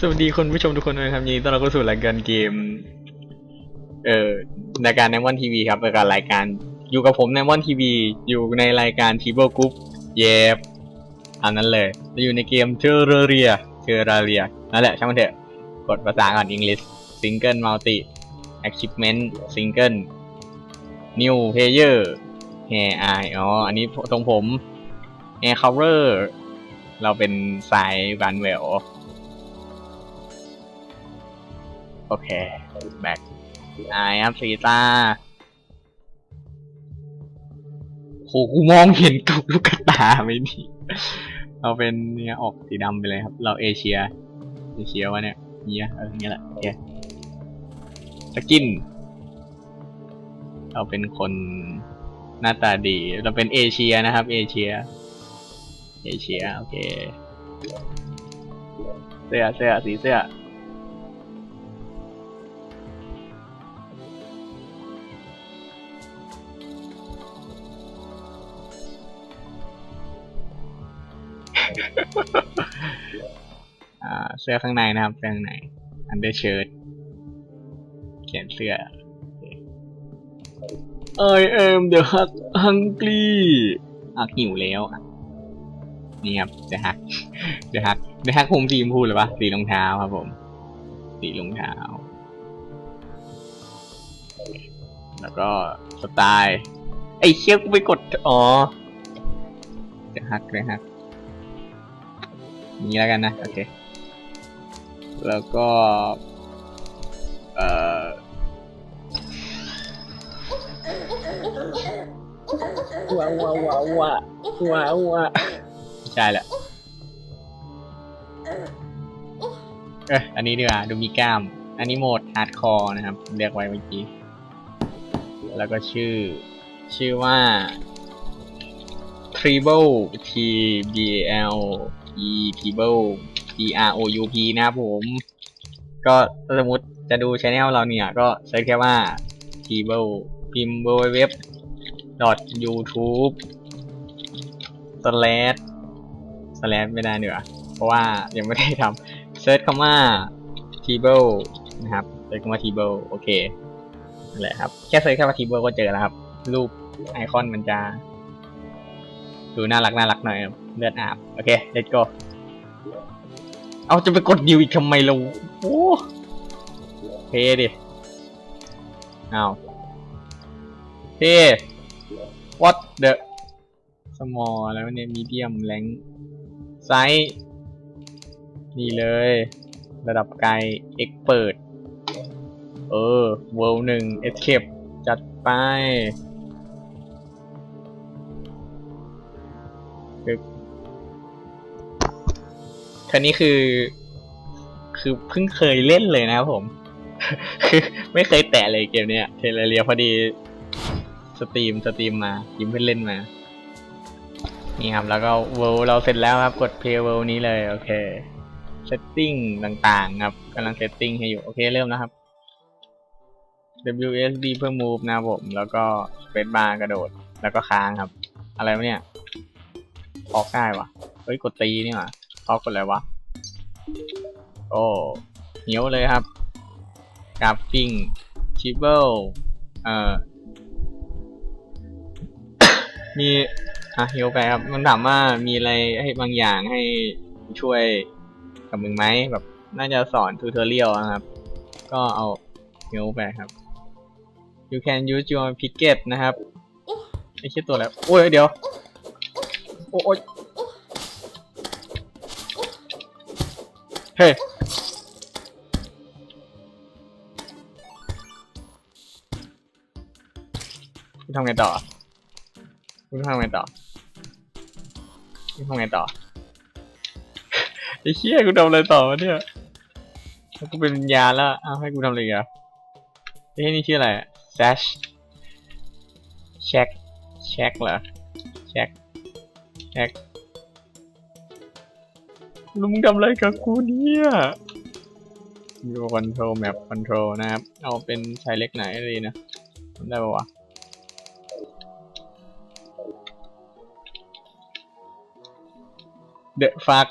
สวัสดีคุณผู้ชมทุกคนด้วยครับยินดีต้อนรับเข้าสู่รายการเกม เอ่อรายการในมวันทีวีครับรายการรายการอยู่กับผมในมวันทีวีอยู่ในรายการทีเบิลกรุ๊ปเย็บอันนั้นเลยจะอยู่ในเกมเทอร์เรียเทอร์เรียนั่นแหละช่างมันเถอะกดภาษาก่อนอังกฤษซิงเกิลมัลติแอคชิพเมนต์ซิงเกิลนิวเพเยอร์แฮร์ไออ๋ออันนี้ตรงผมแอร์คัฟเวอร์เราเป็นสายบันเวล โอเค แบ็คไอ้ครับซีตาโหกูมองเห็นกับลูกตาไม่ดีเราเป็นเนี่ยออกสีดำไปเลยครับ เราเอเชีย เอเชียวะเนี่ยเนี่ยเออเนี่ยแหละโอเคสกิน เราเป็นคนหน้าตาดี เราเป็นเอเชียนะครับ เอเชีย เอเชีย โอเค เสื้อ เสื้อ สีเสื้อ เสื้อข้างในนะครับเสื้อข้างใน undershirt เขียนเสื้อ I am the hug hungry อะหิวแล้ว นี่ครับ the hug the hug the hug ผมสีมพูดเลยปะสีรองเท้าครับผม สีรองเท้า แล้วก็สไตล์ ไอ้เชี่ยกูไปกด อ๋อ the hug the hug นี้แล้วกันนะ โอเค แล้วก็ เอ่อว้าวว้าวว้าวว้าวว้าใช่แหละเอออันนี้ดีกว่าดูมีกล้าม อันนี้โหมดฮาร์ดคอร์นะครับ เรียกไว้เมื่อกี้ แล้วก็ชื่อ ชื่อว่า Treble T B L E Treble T R O U P นะครับผม ก็ถ้าสมมติจะดูช anel เราเนี่ย ก็เซิร์ชแค่ว่า Treble พิมพ์เว็บ youtube slash slash ไม่ได้เนีกว่ยเพราะว่ายังไม่ได้ทำเซิร์ชคำว่า table นะครับเซิร์ชคำว่า table โอเคนั่นแหละครับ แค่เซิร์ชแค่ว่า table ก็เจอแล้วครับ รูปไอคอนมันจะ ดูน่ารักน่ารักหน่อยครับ เลือดอาบ โอเค let's go เอาจะไปกดดิวอีกทำไมเราโอ้เพดิเอาเพ what the small แล้วเนี่ย medium แรงไซส์นี่เลย ระดับไกล expert เออ world หนึ่ง escape จัดไป คันนี้คือ คือเพิ่งเคยเล่นเลยนะครับผม คือไม่เคยแตะเลยเกมเนี้ยเทเลเรียพอดีสตรีมสตรีมมายิ้มเพื่อนเล่นมา นี่ครับ แล้วก็เวลเราเสร็จแล้วครับ กด play world นี้เลย โอเค setting ต่างๆ ครับกำลัง setting ให้อยู่ โอเค เริ่มแล้วครับ WSD เพื่อ move นะผม แล้วก็ space bar กระโดด แล้วก็ค้างครับ อะไรวะเนี่ย ออกได้วะเฮ้ย กดตีนี่หว่า ออกกดอะไรวะ โอ้เหนียวเลยครับกราฟปิ้งชิเบิลเอ่อ มีอะฮิวไปครับ มันถามว่ามีอะไรให้บางอย่างให้ช่วยกับมึงไหมแบบน่าจะสอนทูเทอเรียลนะครับ ก็เอาฮิวไปครับ you can use your picket นะครับไอ้เชี่ยตัวแล้ว โอ้ยเดี๋ยว โอ้ย เฮ้ยคุณทำไงต่อคุณทำไงต่อคุณทำไงต่อไอ้เชี่ยกูทำอะไรต่อวะเนี่ยแล้วกูเป็นวิญญาณแล้วอ้าวให้กูทำอะไรอีกอะไอ้นี่ชื่ออะไรแซชเช็คเช็คเหรอเช็คเช็ค ลุงทำไรกับกูเนี่ยอยู่คอนโทรลแมปคอนโทรลนะครับ เอาเป็นชายเล็กไหนดีนะได้ปะวะเดอะฟัก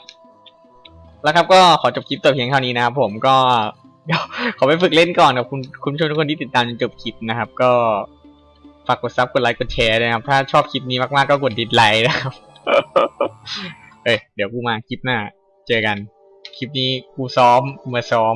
แล้วครับก็ขอจบคลิปตัวเพียงเท่านี้นะครับผมก็เดี๋ยวขอไปฝึกเล่นก่อนกับคุณคุณผู้ชมทุกคนที่ติดตามจนจบคลิปนะครับ ก็ฝากกดซับกดไลค์กดแชร์นะครับ ถ้าชอบคลิปนี้มากๆก็กดดิสไลค์นะครับเอ้ยเดี๋ยวกูมาคลิปหน้า เจอกัน คลิปนี้กูซ้อมมาซ้อม